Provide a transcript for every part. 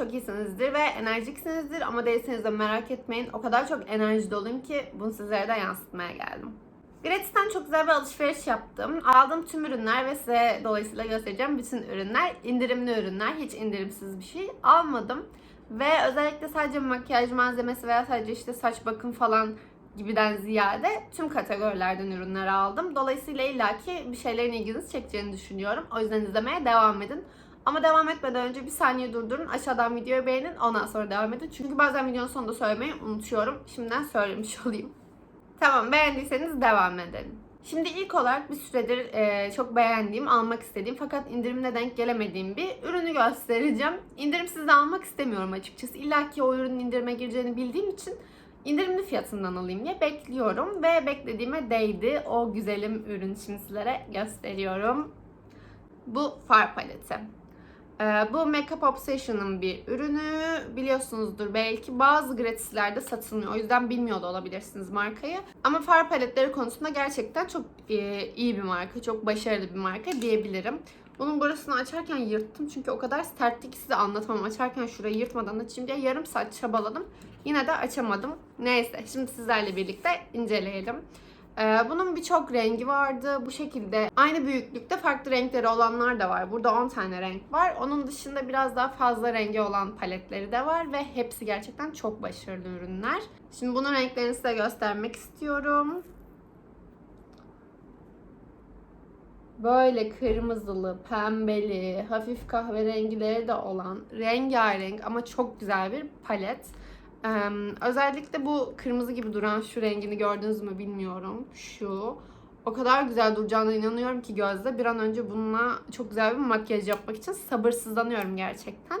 çok iyisinizdir ve enerjiksinizdir ama değilseniz de merak etmeyin. O kadar çok enerji doluyum ki bunu sizlere de yansıtmaya geldim. Gratis'ten çok güzel bir alışveriş yaptım. Aldığım tüm ürünler ve size dolayısıyla göstereceğim bütün ürünler indirimli ürünler. Hiç indirimsiz bir şey almadım. Ve özellikle sadece makyaj malzemesi veya sadece işte saç bakım falan gibiden ziyade tüm kategorilerden ürünler aldım. Dolayısıyla illaki bir şeylerin ilginizi çekeceğini düşünüyorum. O yüzden izlemeye devam edin. Ama devam etmeden önce bir saniye durdurun. Aşağıdan videoyu beğenin. Ondan sonra devam edin. Çünkü bazen videonun sonunda söylemeyi unutuyorum. Şimdiden söylemiş olayım. Tamam beğendiyseniz devam edelim. Şimdi ilk olarak bir süredir e, çok beğendiğim, almak istediğim fakat indirimine denk gelemediğim bir ürünü göstereceğim. İndirimsiz de almak istemiyorum açıkçası. İlla ki o ürünün indirime gireceğini bildiğim için indirimli fiyatından alayım diye bekliyorum. Ve beklediğime değdi. O güzelim ürün şimdi sizlere gösteriyorum. Bu far paleti. Ee, bu Makeup Obsession'ın bir ürünü biliyorsunuzdur belki bazı gratislerde satılmıyor. O yüzden bilmiyor da olabilirsiniz markayı. Ama far paletleri konusunda gerçekten çok e, iyi bir marka, çok başarılı bir marka diyebilirim. Bunun burasını açarken yırttım çünkü o kadar sertti ki size anlatamam. Açarken şurayı yırtmadan açayım diye yarım saat çabaladım. Yine de açamadım. Neyse şimdi sizlerle birlikte inceleyelim. Ee, bunun birçok rengi vardı. Bu şekilde aynı büyüklükte farklı renkleri olanlar da var. Burada 10 tane renk var. Onun dışında biraz daha fazla rengi olan paletleri de var ve hepsi gerçekten çok başarılı ürünler. Şimdi bunun renklerini size göstermek istiyorum. Böyle kırmızılı, pembeli, hafif kahverengileri de olan rengarenk ama çok güzel bir palet. Ee, özellikle bu kırmızı gibi duran şu rengini gördünüz mü bilmiyorum. Şu. O kadar güzel duracağına inanıyorum ki gözde. Bir an önce bununla çok güzel bir makyaj yapmak için sabırsızlanıyorum gerçekten.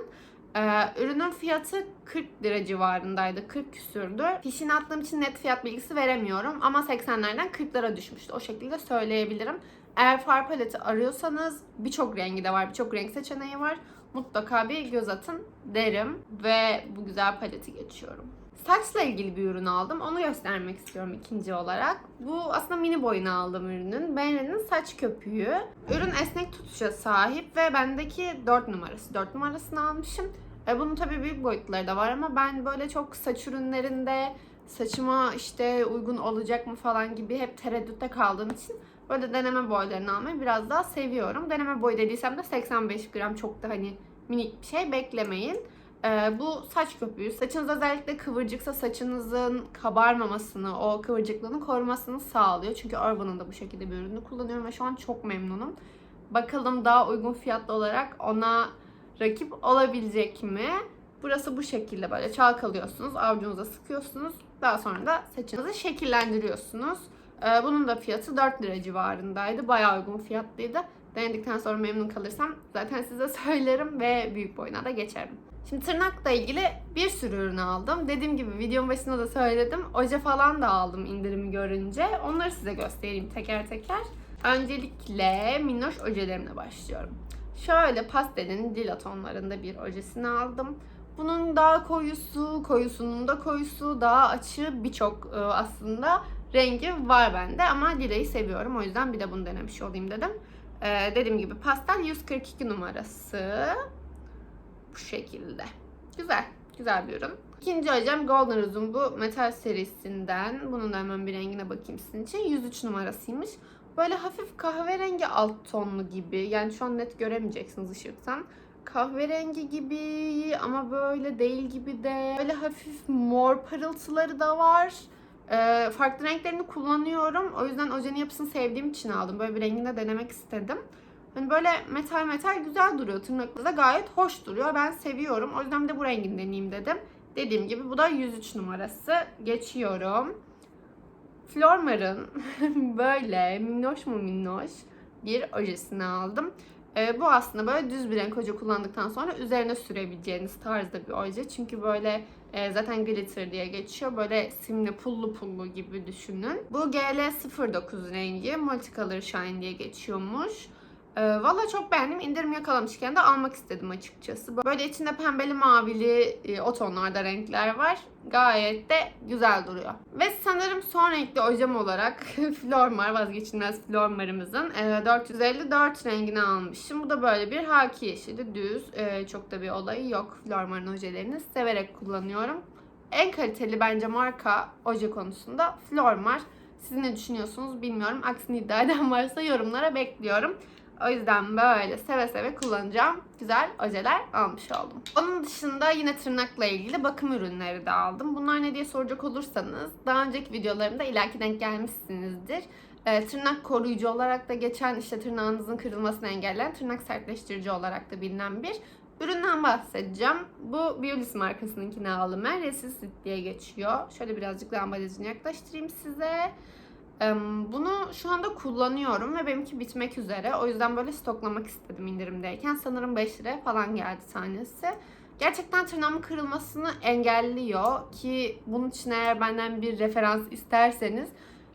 Ee, ürünün fiyatı 40 lira civarındaydı. 40 küsürdü. Fişini attığım için net fiyat bilgisi veremiyorum. Ama 80'lerden 40'lara düşmüştü. O şekilde söyleyebilirim. Eğer far paleti arıyorsanız birçok rengi de var. Birçok renk seçeneği var mutlaka bir göz atın derim. Ve bu güzel paleti geçiyorum. Saçla ilgili bir ürün aldım. Onu göstermek istiyorum ikinci olarak. Bu aslında mini boyuna aldığım ürünün. Benre'nin saç köpüğü. Ürün esnek tutuşa sahip ve bendeki 4 numarası. 4 numarasını almışım. E bunun tabii büyük boyutları da var ama ben böyle çok saç ürünlerinde saçıma işte uygun olacak mı falan gibi hep tereddütte kaldığım için Böyle deneme boylarını almayı biraz daha seviyorum. Deneme boyu dediysem de 85 gram çok da hani minik bir şey beklemeyin. Ee, bu saç köpüğü. Saçınız özellikle kıvırcıksa saçınızın kabarmamasını, o kıvırcıklığını korumasını sağlıyor. Çünkü Urban'ın da bu şekilde bir ürünü kullanıyorum ve şu an çok memnunum. Bakalım daha uygun fiyatlı olarak ona rakip olabilecek mi? Burası bu şekilde böyle çalkalıyorsunuz, avucunuza sıkıyorsunuz. Daha sonra da saçınızı şekillendiriyorsunuz. Ee, bunun da fiyatı 4 lira civarındaydı. Bayağı uygun fiyatlıydı. Denedikten sonra memnun kalırsam zaten size söylerim ve büyük boyuna da geçerim. Şimdi tırnakla ilgili bir sürü ürün aldım. Dediğim gibi videonun başında da söyledim. Oje falan da aldım indirimi görünce. Onları size göstereyim teker teker. Öncelikle minnoş ojelerimle başlıyorum. Şöyle pastelin lila tonlarında bir ojesini aldım. Bunun daha koyusu, koyusunun da koyusu, daha açığı birçok e, aslında rengi var bende ama lilayı seviyorum. O yüzden bir de bunu denemiş olayım dedim. Ee, dediğim gibi pastel 142 numarası. Bu şekilde. Güzel. Güzel bir ürün. İkinci ojem Golden Rose'un bu metal serisinden. Bunun da hemen bir rengine bakayım sizin için. 103 numarasıymış. Böyle hafif kahverengi alt tonlu gibi. Yani şu an net göremeyeceksiniz ışıktan. Kahverengi gibi ama böyle değil gibi de. Böyle hafif mor parıltıları da var. Ee, farklı renklerini kullanıyorum. O yüzden ojenin yapısını sevdiğim için aldım. Böyle bir renginde denemek istedim. Hani böyle metal metal güzel duruyor. Tırnaklı da gayet hoş duruyor. Ben seviyorum. O yüzden de bu rengini deneyeyim dedim. Dediğim gibi bu da 103 numarası. Geçiyorum. Flormar'ın böyle minnoş mu minnoş bir ojesini aldım. Ee, bu aslında böyle düz bir renk oje kullandıktan sonra üzerine sürebileceğiniz tarzda bir oje. Çünkü böyle e, zaten glitter diye geçiyor. Böyle simli pullu pullu gibi düşünün. Bu GL09 rengi Multicolor Shine diye geçiyormuş. Ee, Valla çok beğendim. İndirim yakalamışken de almak istedim açıkçası. Böyle içinde pembeli mavili e, o tonlarda renkler var. Gayet de güzel duruyor. Ve sanırım son renkli ojem olarak Flormar vazgeçilmez Flormar'ımızın e, 454 rengini almışım. Bu da böyle bir haki yeşili düz. E, çok da bir olayı yok. Flormar'ın ojelerini severek kullanıyorum. En kaliteli bence marka oje konusunda Flormar. Siz ne düşünüyorsunuz bilmiyorum. Aksini iddia eden varsa yorumlara bekliyorum. O yüzden böyle seve seve kullanacağım güzel ojeler almış oldum. Onun dışında yine tırnakla ilgili bakım ürünleri de aldım. Bunlar ne diye soracak olursanız daha önceki videolarımda ilaki denk gelmişsinizdir. Ee, tırnak koruyucu olarak da geçen işte tırnağınızın kırılmasını engelleyen tırnak sertleştirici olarak da bilinen bir üründen bahsedeceğim. Bu Biolis markasınınkini aldım ben. Resistit diye geçiyor. Şöyle birazcık daha ambalajını yaklaştırayım size. Bunu şu anda kullanıyorum ve benimki bitmek üzere. O yüzden böyle stoklamak istedim indirimdeyken. Sanırım 5 liraya falan geldi tanesi. Gerçekten tırnağımın kırılmasını engelliyor ki bunun için eğer benden bir referans isterseniz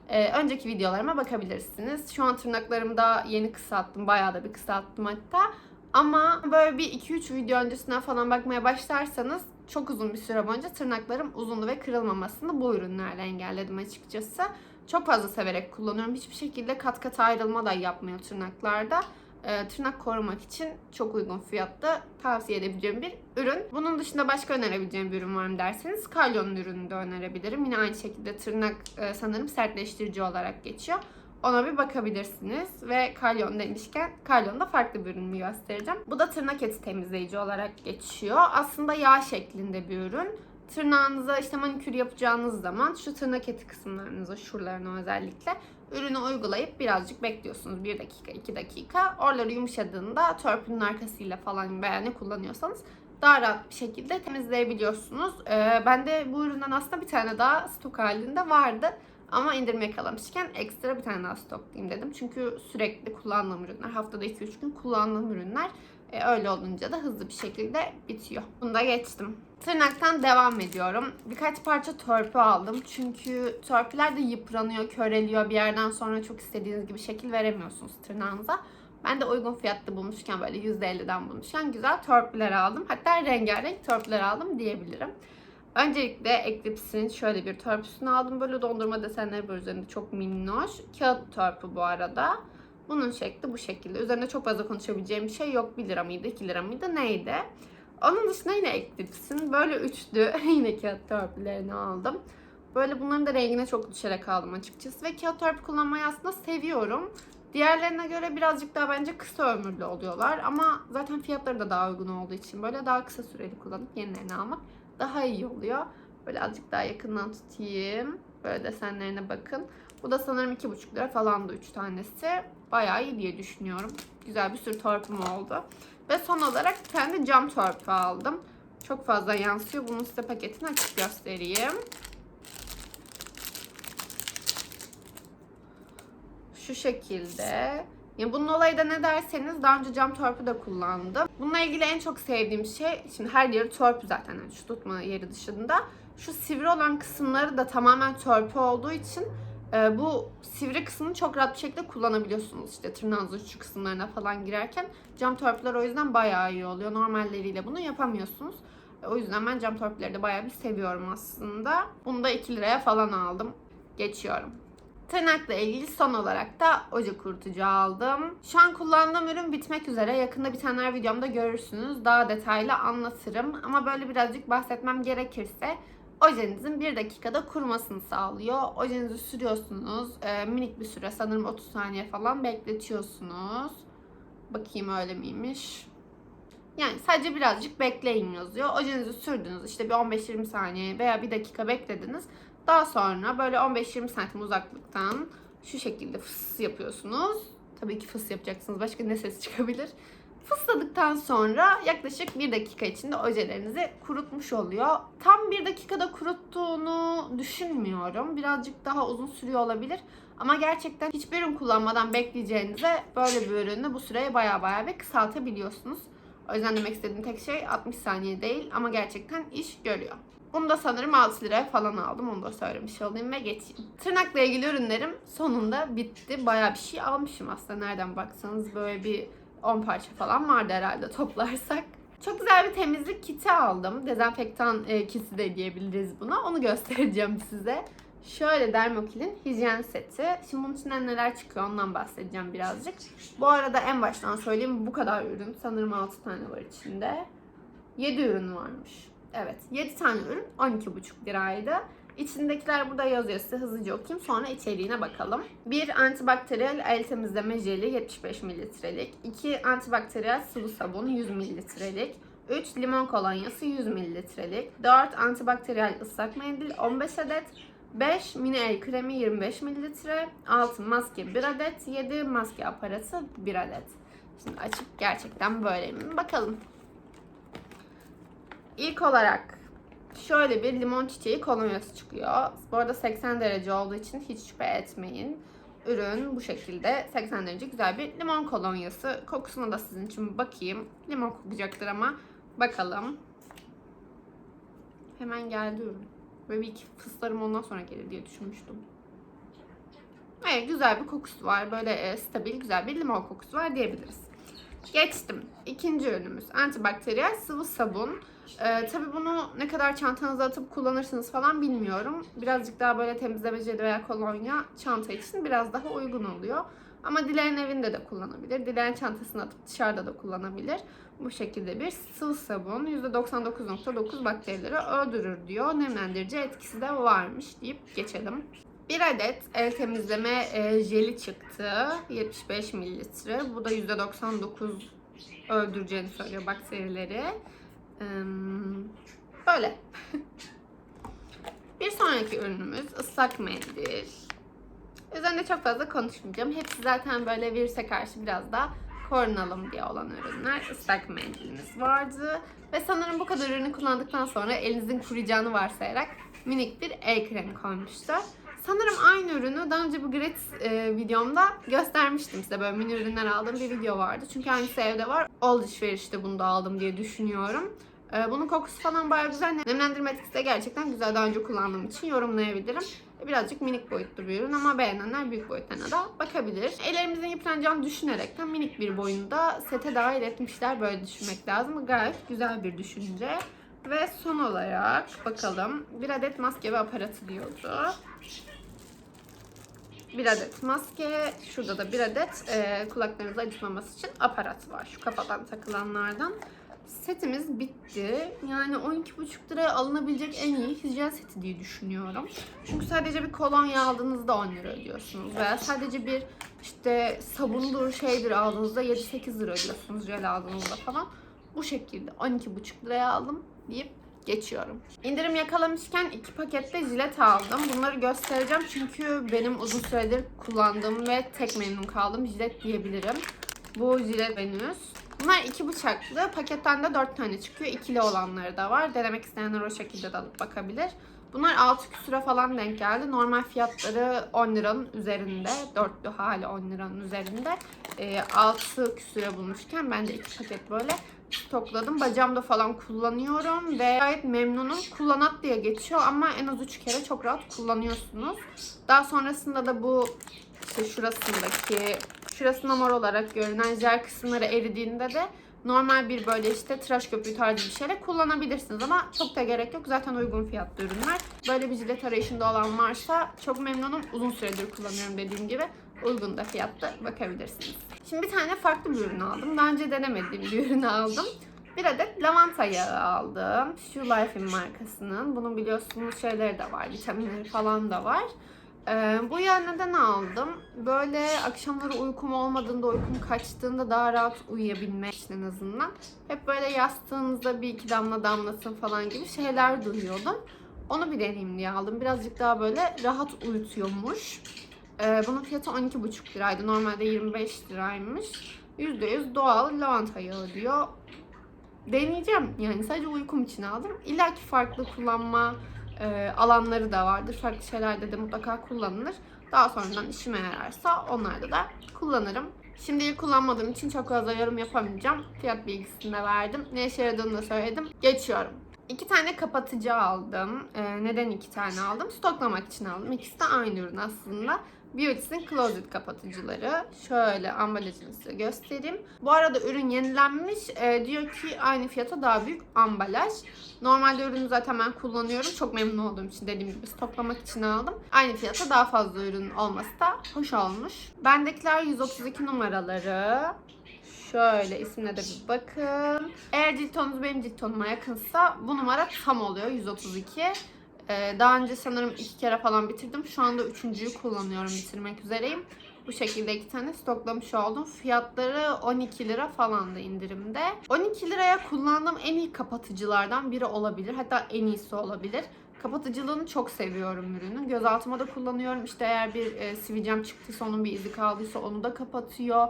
e, önceki videolarıma bakabilirsiniz. Şu an tırnaklarımı da yeni kısalttım. Bayağı da bir kısalttım hatta. Ama böyle bir 2-3 video öncesinden falan bakmaya başlarsanız çok uzun bir süre boyunca tırnaklarım uzundu ve kırılmamasını bu ürünlerle engelledim açıkçası. Çok fazla severek kullanıyorum. Hiçbir şekilde kat kat ayrılma da yapmıyor tırnaklarda. Ee, tırnak korumak için çok uygun fiyatta tavsiye edebileceğim bir ürün. Bunun dışında başka önerebileceğim bir ürün var mı derseniz Kalyon'un ürünü de önerebilirim. Yine aynı şekilde tırnak e, sanırım sertleştirici olarak geçiyor. Ona bir bakabilirsiniz. Ve kalyon demişken kalyonda farklı bir ürünü göstereceğim. Bu da tırnak eti temizleyici olarak geçiyor. Aslında yağ şeklinde bir ürün. Tırnağınıza işte manikür yapacağınız zaman şu tırnak eti kısımlarınıza, şuralarına özellikle ürünü uygulayıp birazcık bekliyorsunuz. 1 dakika, 2 dakika. Oraları yumuşadığında törpünün arkasıyla falan veya ne kullanıyorsanız daha rahat bir şekilde temizleyebiliyorsunuz. Ee, ben de bu üründen aslında bir tane daha stok halinde vardı. Ama indirim yakalamışken ekstra bir tane daha stoklayayım dedim. Çünkü sürekli kullandığım ürünler, haftada 2-3 gün kullandığım ürünler. E, öyle olunca da hızlı bir şekilde bitiyor. Bunu da geçtim. Tırnaktan devam ediyorum. Birkaç parça törpü aldım. Çünkü törpüler de yıpranıyor, köreliyor. Bir yerden sonra çok istediğiniz gibi şekil veremiyorsunuz tırnağınıza. Ben de uygun fiyatlı bulmuşken böyle %50'den bulmuşken güzel törpüler aldım. Hatta rengarenk törpüler aldım diyebilirim. Öncelikle Eclipse'in şöyle bir törpüsünü aldım. Böyle dondurma desenleri var üzerinde çok minnoş. Kağıt törpü bu arada. Bunun şekli bu şekilde. Üzerinde çok fazla konuşabileceğim bir şey yok. 1 lira mıydı, 2 lira mıydı, neydi? Onun dışında yine Eclipse'in böyle üçlü yine kağıt törpülerini aldım. Böyle bunların da rengine çok düşerek aldım açıkçası. Ve kağıt törpü kullanmayı aslında seviyorum. Diğerlerine göre birazcık daha bence kısa ömürlü oluyorlar. Ama zaten fiyatları da daha uygun olduğu için böyle daha kısa süreli kullanıp yenilerini almak daha iyi oluyor. Böyle azıcık daha yakından tutayım. Böyle desenlerine bakın. Bu da sanırım 2,5 lira falan da 3 tanesi. Bayağı iyi diye düşünüyorum. Güzel bir sürü torpum oldu. Ve son olarak bir tane cam torpu aldım. Çok fazla yansıyor. Bunun size paketini açık göstereyim. Şu şekilde. Ya bunun olayı da ne derseniz daha önce cam törpü de kullandım. Bununla ilgili en çok sevdiğim şey, şimdi her yeri törpü zaten yani şu tutma yeri dışında. Şu sivri olan kısımları da tamamen törpü olduğu için e, bu sivri kısmını çok rahat bir şekilde kullanabiliyorsunuz. İşte tırnağınızın şu kısımlarına falan girerken cam törpüler o yüzden bayağı iyi oluyor. Normalleriyle bunu yapamıyorsunuz. O yüzden ben cam törpüleri de bayağı bir seviyorum aslında. Bunu da 2 liraya falan aldım. Geçiyorum. Tırnakla ilgili son olarak da oje kurutucu aldım. Şu an kullandığım ürün bitmek üzere. Yakında bir tane videomda görürsünüz. Daha detaylı anlatırım. Ama böyle birazcık bahsetmem gerekirse ojenizin bir dakikada kurumasını sağlıyor. Ojenizi sürüyorsunuz. E, minik bir süre sanırım 30 saniye falan bekletiyorsunuz. Bakayım öyle miymiş? Yani sadece birazcık bekleyin yazıyor. Ojenizi sürdünüz işte bir 15-20 saniye veya bir dakika beklediniz. Daha sonra böyle 15-20 santim uzaklıktan şu şekilde fıs yapıyorsunuz. Tabii ki fıs yapacaksınız. Başka ne ses çıkabilir? Fısladıktan sonra yaklaşık 1 dakika içinde ojelerinizi kurutmuş oluyor. Tam 1 dakikada kuruttuğunu düşünmüyorum. Birazcık daha uzun sürüyor olabilir. Ama gerçekten hiçbir ürün kullanmadan bekleyeceğinize böyle bir ürünü bu süreyi baya baya bir kısaltabiliyorsunuz. O yüzden demek istediğim tek şey 60 saniye değil ama gerçekten iş görüyor. Bunu da sanırım 6 liraya falan aldım. Onu da söylemiş olayım ve geçeyim. Tırnakla ilgili ürünlerim sonunda bitti. Bayağı bir şey almışım aslında. Nereden baksanız böyle bir 10 parça falan vardı herhalde toplarsak. Çok güzel bir temizlik kiti aldım. Dezenfektan e, kiti de diyebiliriz buna. Onu göstereceğim size. Şöyle Dermokil'in hijyen seti. Şimdi bunun içinden neler çıkıyor ondan bahsedeceğim birazcık. Bu arada en baştan söyleyeyim bu kadar ürün. Sanırım 6 tane var içinde. 7 ürün varmış. Evet 7 tane ürün 12,5 liraydı. İçindekiler burada yazıyor size hızlıca okuyayım sonra içeriğine bakalım. 1 antibakteriyel el temizleme jeli 75 mililitrelik. 2 antibakteriyel sıvı sabun 100 mililitrelik. 3 limon kolonyası 100 mililitrelik. 4 antibakteriyel ıslak mendil 15 adet. 5 mini el kremi 25 mililitre. 6 maske 1 adet. 7 maske aparatı 1 adet. Şimdi açıp gerçekten böyle mi? Bakalım. İlk olarak şöyle bir limon çiçeği kolonyası çıkıyor. Bu arada 80 derece olduğu için hiç şüphe etmeyin. Ürün bu şekilde 80 derece güzel bir limon kolonyası. Kokusuna da sizin için bakayım. Limon kokacaktır ama bakalım. Hemen geldi ürün. Böyle bir iki fıslarım ondan sonra gelir diye düşünmüştüm. Evet güzel bir kokusu var. Böyle e, stabil güzel bir limon kokusu var diyebiliriz. Geçtim. İkinci ürünümüz antibakteriyel sıvı sabun. Ee, tabii bunu ne kadar çantanıza atıp kullanırsınız falan bilmiyorum. Birazcık daha böyle temizleme jeli veya kolonya çanta için biraz daha uygun oluyor. Ama dileyen evinde de kullanabilir. Dileyen çantasına atıp dışarıda da kullanabilir. Bu şekilde bir sıvı sabun %99.9 bakterileri öldürür diyor. Nemlendirici etkisi de varmış deyip geçelim. Bir adet el temizleme e, jeli çıktı. 75 mililitre. Bu da %99 öldüreceğini söylüyor bakterileri. Böyle. Bir sonraki ürünümüz ıslak mendil. Üzerinde çok fazla konuşmayacağım. Hepsi zaten böyle virüse karşı biraz daha korunalım diye olan ürünler. Islak mendilimiz vardı. Ve sanırım bu kadar ürünü kullandıktan sonra elinizin kuruyacağını varsayarak minik bir el kremi koymuşlar. Sanırım aynı ürünü daha önce bu Grit e, videomda göstermiştim size. Böyle mini ürünler aldığım bir video vardı. Çünkü hangisi evde var. Alışverişte bunu da aldım diye düşünüyorum. E, bunun kokusu falan bayağı güzel. Nemlendirme etkisi de gerçekten güzel. Daha önce kullandığım için yorumlayabilirim. Birazcık minik boyutlu bir ürün ama beğenenler büyük boyutlarına da bakabilir. Ellerimizin yıpranacağını düşünerekten minik bir boyunda sete dahil etmişler. Böyle düşünmek lazım. Gayet güzel bir düşünce. Ve son olarak bakalım bir adet maske ve aparatı diyordu. Bir adet maske, şurada da bir adet e, kulaklarınızı acıtmaması için aparat var. Şu kafadan takılanlardan. Setimiz bitti. Yani 12,5 liraya alınabilecek en iyi hijyen seti diye düşünüyorum. Çünkü sadece bir kolonya aldığınızda 10 lira ödüyorsunuz. Veya sadece bir işte sabundur şeydir aldığınızda 7-8 lira ödüyorsunuz jel aldığınızda falan. Bu şekilde 12,5 liraya aldım deyip geçiyorum. İndirim yakalamışken iki pakette jilet aldım. Bunları göstereceğim çünkü benim uzun süredir kullandığım ve tek memnun kaldığım jilet diyebilirim. Bu jilet Venüs. Bunlar iki bıçaklı. Paketten de dört tane çıkıyor. İkili olanları da var. Denemek isteyenler o şekilde de alıp bakabilir. Bunlar 6 küsüre falan denk geldi. Normal fiyatları 10 liranın üzerinde. Dörtlü hali 10 liranın üzerinde. E, 6 küsüre bulmuşken ben de iki paket böyle stokladım. Bacağımda falan kullanıyorum ve gayet memnunum. Kullanat diye geçiyor ama en az 3 kere çok rahat kullanıyorsunuz. Daha sonrasında da bu işte şurasındaki şurasında mor olarak görünen jel kısımları eridiğinde de normal bir böyle işte tıraş köpüğü tarzı bir şeyle kullanabilirsiniz ama çok da gerek yok. Zaten uygun fiyatlı ürünler. Böyle bir jilet arayışında olan varsa çok memnunum. Uzun süredir kullanıyorum dediğim gibi. Uygun da fiyatta bakabilirsiniz. Şimdi bir tane farklı bir ürün aldım. Daha önce denemediğim bir ürünü aldım. Bir adet lavanta yağı aldım. Şu Life'in markasının. Bunun biliyorsunuz şeyleri de var. Vitaminleri falan da var. Ee, bu yağı neden aldım? Böyle akşamları uykum olmadığında, uykum kaçtığında daha rahat uyuyabilmek için en azından. Hep böyle yastığınızda bir iki damla damlasın falan gibi şeyler duyuyordum. Onu bir deneyeyim diye aldım. Birazcık daha böyle rahat uyutuyormuş. Ee, bunun fiyatı 12,5 liraydı. Normalde 25 liraymış. %100 doğal lavanta yağı diyor. Deneyeceğim. Yani sadece uykum için aldım. İlla ki farklı kullanma e, alanları da vardır. Farklı şeylerde de mutlaka kullanılır. Daha sonradan işime yararsa onlarda da kullanırım. Şimdilik kullanmadığım için çok fazla yorum yapamayacağım. Fiyat bilgisini de verdim. Ne işe yaradığını da söyledim. Geçiyorum. İki tane kapatıcı aldım. Ee, neden iki tane aldım? Stoklamak için aldım. İkisi de aynı ürün aslında. Beauty's'in Closet kapatıcıları. Şöyle ambalajını size göstereyim. Bu arada ürün yenilenmiş. Ee, diyor ki aynı fiyata daha büyük ambalaj. Normalde ürünü zaten ben kullanıyorum. Çok memnun olduğum için dediğim gibi stoklamak için aldım. Aynı fiyata daha fazla ürün olması da hoş olmuş. Bendekiler 132 numaraları. Şöyle ismine de bir bakın. Eğer cilt tonunuz benim cilt tonuma yakınsa bu numara tam oluyor 132. Ee, daha önce sanırım iki kere falan bitirdim. Şu anda üçüncüyü kullanıyorum bitirmek üzereyim. Bu şekilde iki tane stoklamış oldum. Fiyatları 12 lira falan da indirimde. 12 liraya kullandığım en iyi kapatıcılardan biri olabilir. Hatta en iyisi olabilir. Kapatıcılığını çok seviyorum ürünün. Gözaltıma da kullanıyorum. İşte eğer bir e, sivilcem çıktıysa onun bir izi kaldıysa onu da kapatıyor.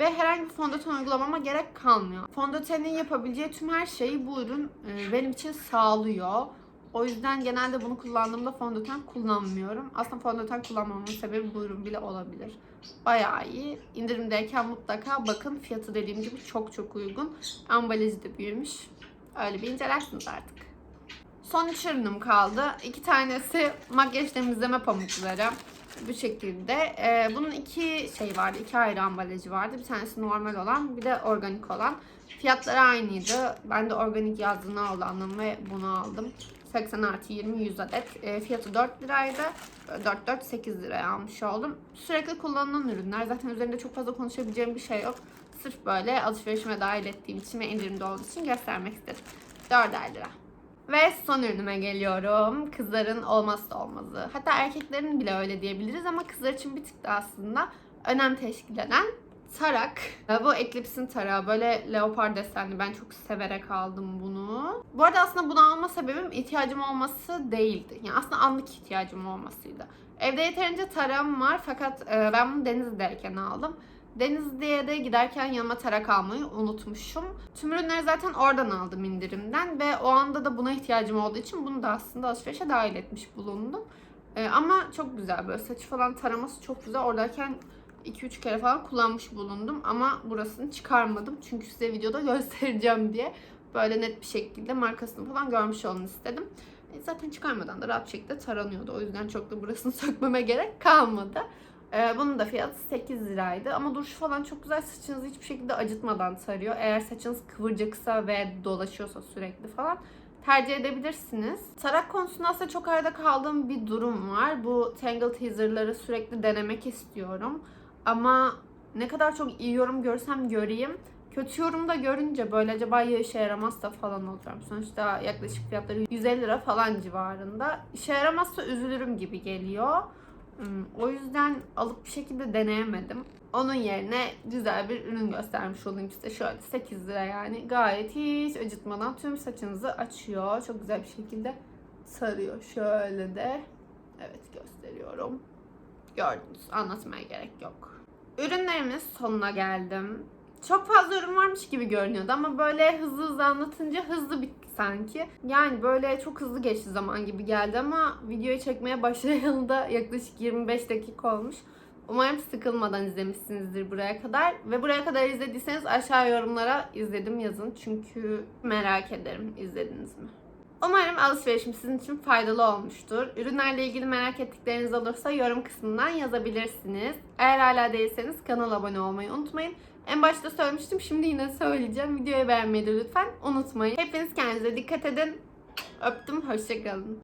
Ve herhangi bir fondöten uygulamama gerek kalmıyor. Fondötenin yapabileceği tüm her şeyi bu ürün e, benim için sağlıyor. O yüzden genelde bunu kullandığımda fondöten kullanmıyorum. Aslında fondöten kullanmamın sebebi bu ürün bile olabilir. Bayağı iyi. İndirimdeyken mutlaka bakın. Fiyatı dediğim gibi çok çok uygun. Ambalajı da büyümüş. Öyle bir incelersiniz artık. Son üç ürünüm kaldı. İki tanesi makyaj temizleme pamukları. Bu şekilde. Ee, bunun iki şey vardı. iki ayrı ambalajı vardı. Bir tanesi normal olan, bir de organik olan. Fiyatları aynıydı. Ben de organik yazdığını aldım ve bunu aldım. 80 artı 20 100 adet. E, fiyatı 4 liraydı. 4 4 8 liraya almış oldum. Sürekli kullanılan ürünler. Zaten üzerinde çok fazla konuşabileceğim bir şey yok. Sırf böyle alışverişime dahil ettiğim için ve indirimde olduğu için göstermek istedim. 4'er lira. Ve son ürünüme geliyorum. Kızların olmazsa olmazı. Hatta erkeklerin bile öyle diyebiliriz ama kızlar için bir tık da aslında önem teşkil eden tarak. Bu Eclipse'in tarağı. Böyle leopar desenli. Ben çok severek aldım bunu. Bu arada aslında bunu alma sebebim ihtiyacım olması değildi. Yani aslında anlık ihtiyacım olmasıydı. Evde yeterince tarağım var fakat e, ben bunu Denizli'deyken aldım. Denizli'ye de giderken yanıma tarak almayı unutmuşum. Tüm ürünleri zaten oradan aldım indirimden ve o anda da buna ihtiyacım olduğu için bunu da aslında alışverişe dahil etmiş bulundum. E, ama çok güzel böyle saçı falan taraması çok güzel. Oradayken 2-3 kere falan kullanmış bulundum ama burasını çıkarmadım. Çünkü size videoda göstereceğim diye böyle net bir şekilde markasını falan görmüş olun istedim. E, zaten çıkarmadan da rahat bir şekilde taranıyordu. O yüzden çok da burasını sökmeme gerek kalmadı. Ee, bunun da fiyatı 8 liraydı. Ama duruşu falan çok güzel. Saçınızı hiçbir şekilde acıtmadan tarıyor. Eğer saçınız kıvırcıksa ve dolaşıyorsa sürekli falan tercih edebilirsiniz. Tarak konusunda aslında çok arada kaldığım bir durum var. Bu Tangle Teaser'ları sürekli denemek istiyorum. Ama ne kadar çok iyi yorum görsem göreyim. Kötü yorum da görünce böyle acaba ya işe yaramazsa falan oluyorum. Sonuçta yaklaşık fiyatları 150 lira falan civarında. İşe yaramazsa üzülürüm gibi geliyor. Hmm, O yüzden alıp bir şekilde deneyemedim. Onun yerine güzel bir ürün göstermiş olayım size. Şöyle 8 lira yani. Gayet hiç acıtmadan tüm saçınızı açıyor. Çok güzel bir şekilde sarıyor. Şöyle de. Evet gösteriyorum. Gördünüz. Anlatmaya gerek yok. Ürünlerimin sonuna geldim. Çok fazla ürün varmış gibi görünüyordu ama böyle hızlı hızlı anlatınca hızlı bitti sanki. Yani böyle çok hızlı geçti zaman gibi geldi ama videoyu çekmeye başlayalı da yaklaşık 25 dakika olmuş. Umarım sıkılmadan izlemişsinizdir buraya kadar. Ve buraya kadar izlediyseniz aşağı yorumlara izledim yazın. Çünkü merak ederim izlediniz mi? Umarım alışverişim sizin için faydalı olmuştur. Ürünlerle ilgili merak ettikleriniz olursa yorum kısmından yazabilirsiniz. Eğer hala değilseniz kanala abone olmayı unutmayın. En başta söylemiştim şimdi yine söyleyeceğim. Videoyu beğenmeyi de lütfen unutmayın. Hepiniz kendinize dikkat edin. Öptüm. Hoşçakalın.